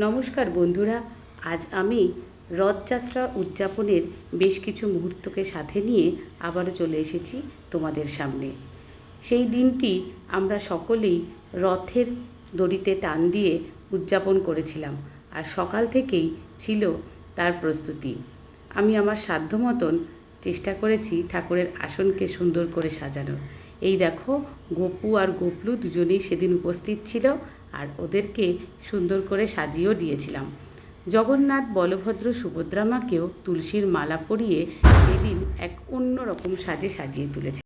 নমস্কার বন্ধুরা, আজ আমি রথযাত্রা উদযাপনের বেশ কিছু মুহূর্তকে সাথে নিয়ে আবারও চলে এসেছি তোমাদের সামনে। সেই দিনটি আমরা সকলেই রথের দড়িতে টান দিয়ে উদযাপন করেছিলাম আর সকাল থেকেই ছিল তার প্রস্তুতি। আমি আমার সাধ্য মতন চেষ্টা করেছি ঠাকুরের আসনকে সুন্দর করে সাজানোর। এই দেখো, গোপু আর গোপলু দুজনেই সেদিন উপস্থিত ছিল আর ওদেরকে সুন্দর করে সাজিয়েও দিয়েছিলাম। জগন্নাথ, বলভদ্র সুভদ্রা মাকেও তুলসীর মালা পরিয়ে সেদিন এক অন্য রকম সাজে সাজিয়ে তুলেছে।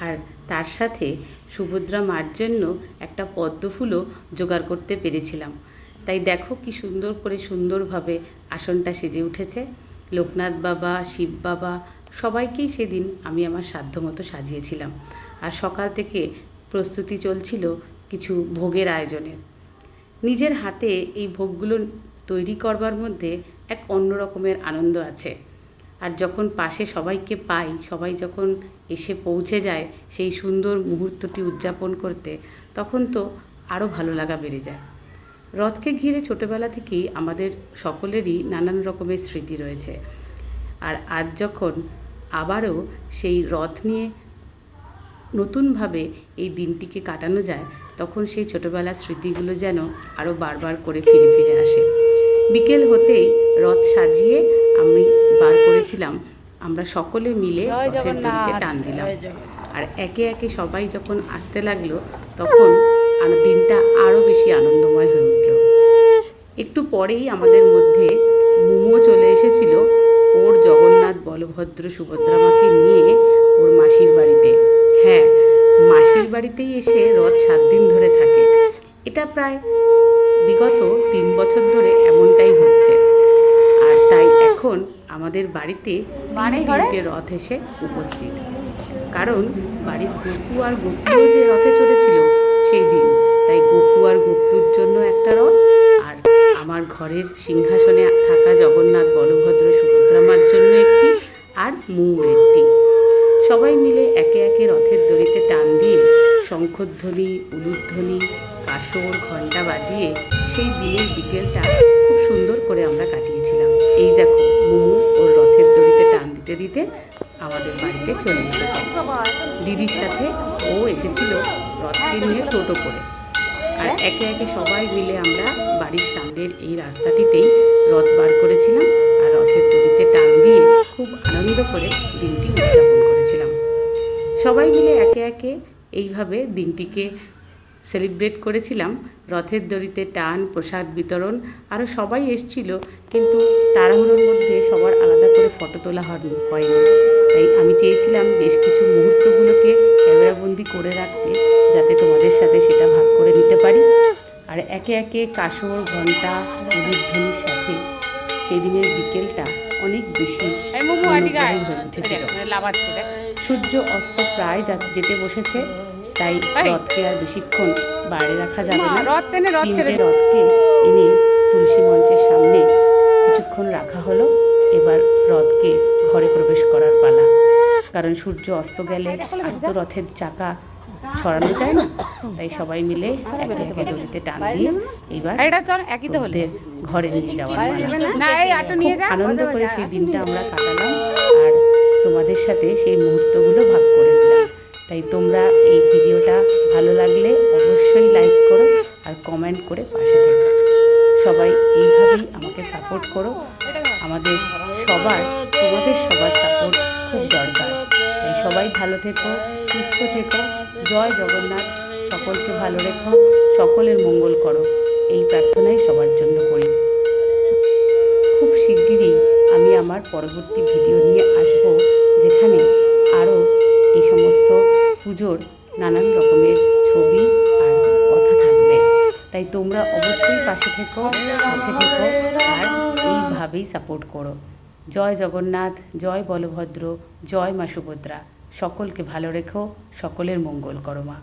আর তার সাথে সুভদ্রা মার জন্য একটা পদ্ম ফুলও জোগাড় করতে পেরেছিলাম। তাই দেখো কি সুন্দর করে সুন্দরভাবে আসনটা সেজে উঠেছে। লোকনাথ বাবা, শিব বাবা, সবাইকেই সেদিন আমি আমার সাধ্যমতো সাজিয়েছিলাম। আর সকাল থেকে প্রস্তুতি চলছিল কিছু ভোগের আয়োজনের। নিজের হাতে এই ভোগগুলো তৈরি করবার মধ্যে এক অন্য রকমের আনন্দ আছে। আর যখন পাশে সবাইকে পাই, সবাই যখন এসে পৌঁছে যায় সেই সুন্দর মুহূর্তটি উদযাপন করতে, তখন তো আরও ভালো লাগা বেড়ে যায়। রথকে ঘিরে ছোটোবেলা থেকেই আমাদের সকলেরই নানান রকমের স্মৃতি রয়েছে। আর আজ যখন আবারও সেই রথ নিয়ে নতুনভাবে এই দিনটিকে কাটানো যায় তখন সেই ছোটোবেলার স্মৃতিগুলো যেন আরও বারবার করে ফিরে ফিরে আসে। বিকেল হতেই রথ সাজিয়ে আমি বার করেছিলাম। আমরা সকলে মিলে রথের দড়িতে টান দিলাম। আর একে একে সবাই যখন আসতে লাগল তখন আর দিনটা আরও বেশি আনন্দময় হয়ে উঠল। একটু পরেই আমাদের মধ্যে মুমো চলে এসেছিল ওর জগন্নাথ বলভদ্র সুভদ্রা মাকে নিয়ে ওর মাসির বাড়িতে। বাড়িতেই এসে রথ সাত দিন ধরে থাকে। এটা প্রায় বিগত তিন বছর ধরে এমনটাই হচ্ছে। আর তাই এখন আমাদের বাড়িতে তিন তিনটে রথ এসে উপস্থিত। কারণ বাড়ির গপু আর গোপুও যে রথে চড়েছিল সেই দিন। তাই গপু আর গপুর জন্য একটা রথ আর আমার ঘরের সিংহাসনে থাকা জগন্নাথ বলভদ্র সুভদ্রামার জন্য একটি আর মূর একটি সবাই মিলে একে একে রথের দড়িতে টান দিয়ে শঙ্খধ্বনি, উলুধ্বনি, কাসর, ঘণ্টা বাজিয়ে সেই দিনের বিকেলটা খুব সুন্দর করে আমরা কাটিয়েছিলাম। এই দেখো, মোমো ওর রথের দড়িতে টান দিতে দিতে আমাদের বাড়িতে চলে এসেছে। দিদির সাথে ও এসেছিল রথকে নিয়ে টোটো করে। আর একে একে সবাই মিলে আমরা বাড়ির সামনের এই রাস্তাটিতেই রথ বার করেছিলাম আর রথের দড়িতে টান দিয়ে খুব আনন্দ করে দিনটি উদযাপন করেছিলাম। সবাই মিলে একে একে এইভাবে দিনটিকে সেলিব্রেট করেছিলাম। রথের দড়িতে টান প্রসাদ বিতরণ আরও সবাই এসছিল কিন্তু তাড়াহুড়োর মধ্যে সবার আলাদা করে ফটো তোলা হয়নি। তাই আমি চেয়েছিলাম বেশ কিছু মুহূর্তগুলোকে ক্যামেরাবন্দি করে রাখতে যাতে তোমাদের সাথে সেটা ভাগ করে নিতে পারি। আর একে একে কাসর ঘণ্টা উলুধ্বনির সাথে সেদিনের বিকেলটা অনেক বেশি সূর্য অস্ত প্রায় যা- যেতে বসেছে। তাই রথকে আর বেশিক্ষণ বাইরে রাখা যাবে না। রথ টেনে রথ ছেড়ে রথকে এনে তুলসী মঞ্চের সামনে কিছুক্ষণ রাখা হলো। এবার রথকে ঘরে প্রবেশ করার পালা। কারণ সূর্য অস্ত গেলে আর তো রথের চাকা সরানো যায় না। তাই সবাই মিলে একে একে দড়িতে টান দিয়ে এবার এটা চল একই তো হলো। ওদের ঘরে নিয়ে যাওয়ার না? এই আটো নিয়ে যা। আনন্দ করে সেই দিনটা আমরা কাটালাম। আর তোমাদের সাথে সেই মুহূর্তগুলো ভাগ করে নিলাম তাই তোমরা এই ভিডিওটা ভালো লাগলে অবশ্যই লাইক করো আর কমেন্ট করে পাশে থেকো। সবাই এইভাবেই আমাকে সাপোর্ট করো। আমাদের সবার, তোমাদের সবার সাপোর্ট খুব দরকার। তাই সবাই ভালো থেকো, সুস্থ থেকো। জয় জগন্নাথ। সকলকে ভালো রেখো, সকলের মঙ্গল করো। এই প্রার্থনাই সবার জন্য করি। খুব শিগগিরই আমি আমার পরবর্তী ভিডিও নিয়ে আসব, যেখানে আরও এই সমস্ত পুজোর নানান রকমের ছবি আর কথা থাকবে। তাই তোমরা অবশ্যই পাশে থেকো, সাথে থেকো আর এইভাবেই সাপোর্ট করো। জয় জগন্নাথ, জয় বলভদ্র, জয় মা সুভদ্রা। সকলকে ভালো রেখো, সকলের মঙ্গল করো মা।